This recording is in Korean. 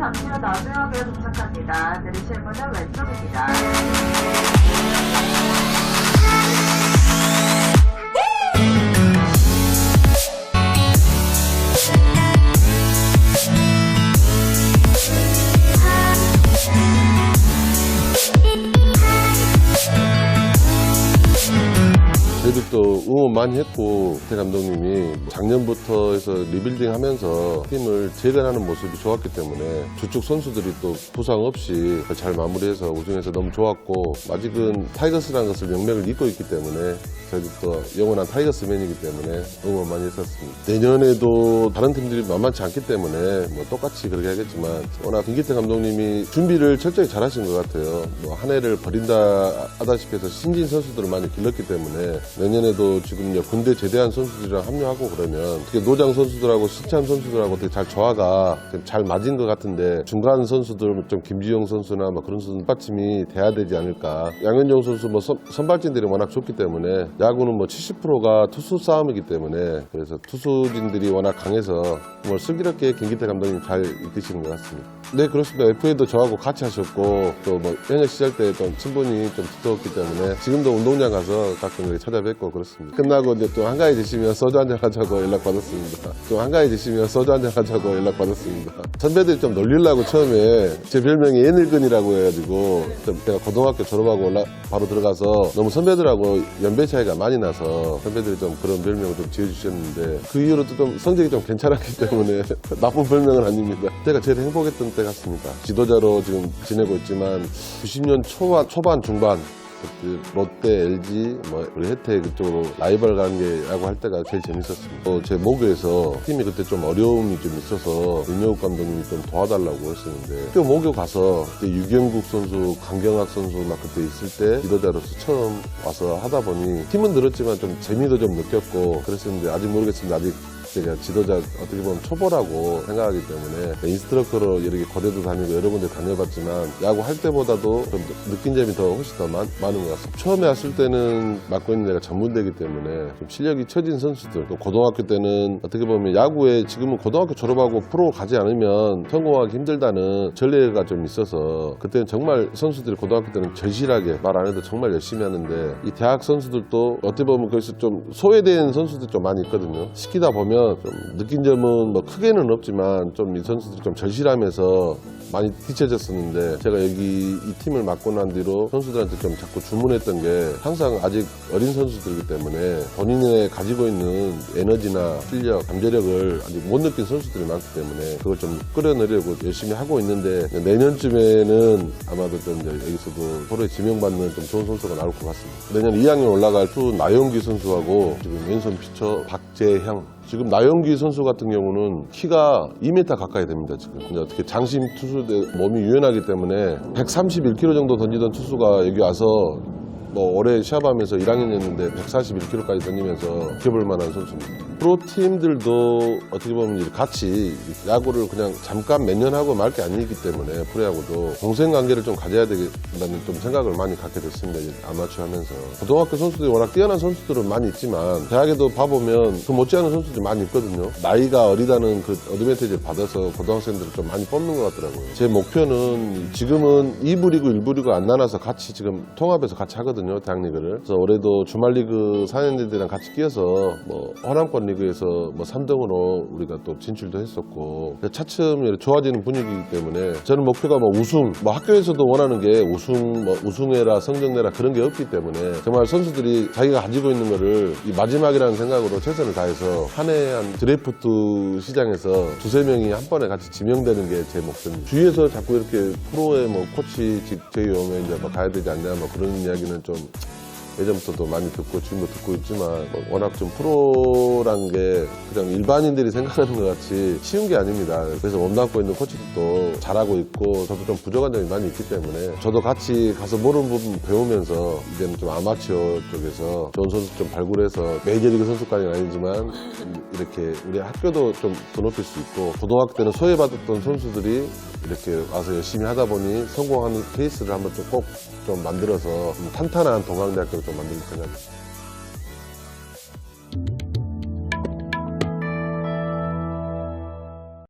잠시 후 나주역에 도착합니다. 내리실 문은 왼쪽입니다. 저희들도 응원 많이 했고 태 감독님이 작년부터 해서 리빌딩 하면서 팀을 재건하는 모습이 좋았기 때문에 주축 선수들이 또 부상 없이 잘 마무리해서 우승해서 너무 좋았고 아직은 타이거스라는 것을 명맥을 잇고 있기 때문에 저희들도 영원한 타이거스맨이기 때문에 응원 많이 했었습니다. 내년에도 다른 팀들이 만만치 않기 때문에 뭐 똑같이 그렇게 하겠지만 워낙 김기태 감독님이 준비를 철저히 잘하신 것 같아요. 뭐 한 해를 버린다 하다시피 해서 신진 선수들을 많이 길렀기 때문에 내년에도 지금 군대 제대한 선수들이랑 합류하고 그러면 특히 노장 선수들하고 신참 선수들하고 되게 잘 조화가 좀잘 맞은 것 같은데 중간 선수들 좀 김지영 선수나 뭐 그런 선수 받침이 돼야 되지 않을까. 양현종 선수 뭐 선, 선발진들이 워낙 좋기 때문에 야구는 뭐 70%가 투수 싸움이기 때문에 그래서 투수진들이 워낙 강해서 뭐 슬기롭게 김기태 감독님 잘 이끄시는 것 같습니다. 네 그렇습니다. FA도 저하고 같이 하셨고 또 뭐 현역 시절 때 좀 친분이 좀 두터웠기 때문에 지금도 운동장 가서 가끔 이 찾아뵙고 그렇습니다. 끝나고 이제 또 한가위 드시면 소주 한잔 하자고 연락 받았습니다. 또 한가위 드시면 소주 한잔 하자고 연락 받았습니다. 선배들이 좀 놀리려고 처음에 제 별명이 예늙은이라고 해가지고 좀 제가 고등학교 졸업하고 올라 바로 들어가서 너무 선배들하고 연배 차이가 많이 나서 선배들이 좀 그런 별명을 좀 지어주셨는데 그 이후로도 좀 성적이 좀 괜찮았기 때문에 나쁜 별명은 아닙니다. 그때가 제일 행복했던 때 같습니다. 지도자로 지금 지내고 있지만 90년 초반, 초반, 중반 롯데, LG, 뭐 우리 혜태 그쪽으로 라이벌 관계라고 할 때가 제일 재밌었습니다. 또 제 모교에서 팀이 그때 좀 어려움이 좀 있어서 윤여욱 감독님이 좀 도와달라고 했었는데 학교 모교 가서 그때 유경국 선수, 강경학 선수 막 그때 있을 때 지도자로서 처음 와서 하다 보니 팀은 늘었지만 좀 재미도 좀 느꼈고 그랬었는데 아직 모르겠습니다. 아직 제가 지도자 어떻게 보면 초보라고 생각하기 때문에 인스트럭터로 이렇게 거대도 다니고 여러 군데 다녀봤지만 야구 할 때보다도 좀 느낀 점이 더 훨씬 더 많, 은것 같습니다. 처음에 왔을 때는 맡고 있는 데가 전문대기 때문에 좀 실력이 처진 선수들 또 고등학교 때는 어떻게 보면 야구에 지금은 고등학교 졸업하고 프로 가지 않으면 성공하기 힘들다는 전례가 좀 있어서 그때는 정말 선수들이 고등학교 때는 절실하게 말 안 해도 정말 열심히 하는데 이 대학 선수들도 어떻게 보면 거기서 좀 소외된 선수들 좀 많이 있거든요. 시키다 보면 좀 느낀 점은 뭐 크게는 없지만 좀 이 선수들이 좀 절실하면서 많이 뒤쳐졌었는데 제가 여기 이 팀을 맡고 난 뒤로 선수들한테 좀 자꾸 주문했던 게 항상 아직 어린 선수들이기 때문에 본인의 가지고 있는 에너지나 실력, 잠재력을 아직 못 느낀 선수들이 많기 때문에 그걸 좀 끌어내려고 열심히 하고 있는데 내년쯤에는 아마도 좀 여기서도 프로에 지명받는 좀 좋은 선수가 나올 것 같습니다. 내년 2학년 올라갈 투 나영기 선수하고 지금 왼손 피처 박재형 지금 나영기 선수 같은 경우는 키가 2m 가까이 됩니다, 지금. 근데 어떻게 장심 투수 대 몸이 유연하기 때문에 131km 정도 던지던 투수가 여기 와서 뭐 올해 시합하면서 1학년이었는데 141km까지 던지면서 지켜볼 만한 선수입니다. 프로 팀들도 어떻게 보면 같이 야구를 그냥 잠깐 몇 년 하고 말 게 아니기 때문에 프로야구도 동생 관계를 좀 가져야 되겠다는 좀 생각을 많이 갖게 됐습니다. 아마추어 하면서. 고등학교 선수들이 워낙 뛰어난 선수들은 많이 있지만 대학에도 봐보면 그 못지않은 선수들이 많이 있거든요. 나이가 어리다는 그 어드밴티지를 받아서 고등학생들을 좀 많이 뽑는 것 같더라고요. 제 목표는 지금은 2부 리그, 1부 리그 안 나눠서 같이 지금 통합해서 같이 하거든요. 대학 리그를. 그래서 올해도 주말 리그 4년들이랑 같이 끼어서 뭐 호남권 리그에서 뭐 3등으로 우리가 또 진출도 했었고 차츰 좋아지는 분위기이기 때문에 저는 목표가 뭐 우승, 뭐 학교에서도 원하는 게 우승, 뭐 우승해라, 성적내라 그런 게 없기 때문에 정말 선수들이 자기가 가지고 있는 거를 이 마지막이라는 생각으로 최선을 다해서 한 해 한 드래프트 시장에서 두세 명이 한 번에 같이 지명되는 게 제 목표입니다. 주위에서 자꾸 이렇게 프로에 뭐 코치 직책이 오면 이제 뭐 가야 되지 않냐 뭐 그런 이야기는 좀 Tamo. 예전부터도 많이 듣고 지금도 듣고 있지만 뭐 워낙 좀 프로란 게 그냥 일반인들이 생각하는 것 같이 쉬운 게 아닙니다. 그래서 몸담고 있는 코치들도 잘하고 있고 저도 좀 부족한 점이 많이 있기 때문에 저도 같이 가서 모르는 부분 배우면서 이제는 좀 아마추어 쪽에서 좋은 선수 좀 발굴해서 메이저리그 선수까지는 아니지만 이렇게 우리 학교도 좀 더 높일 수 있고 고등학교 때는 소외받았던 선수들이 이렇게 와서 열심히 하다 보니 성공하는 케이스를 한번 좀 꼭좀 만들어서 좀 탄탄한 동강대학교 automobilsevers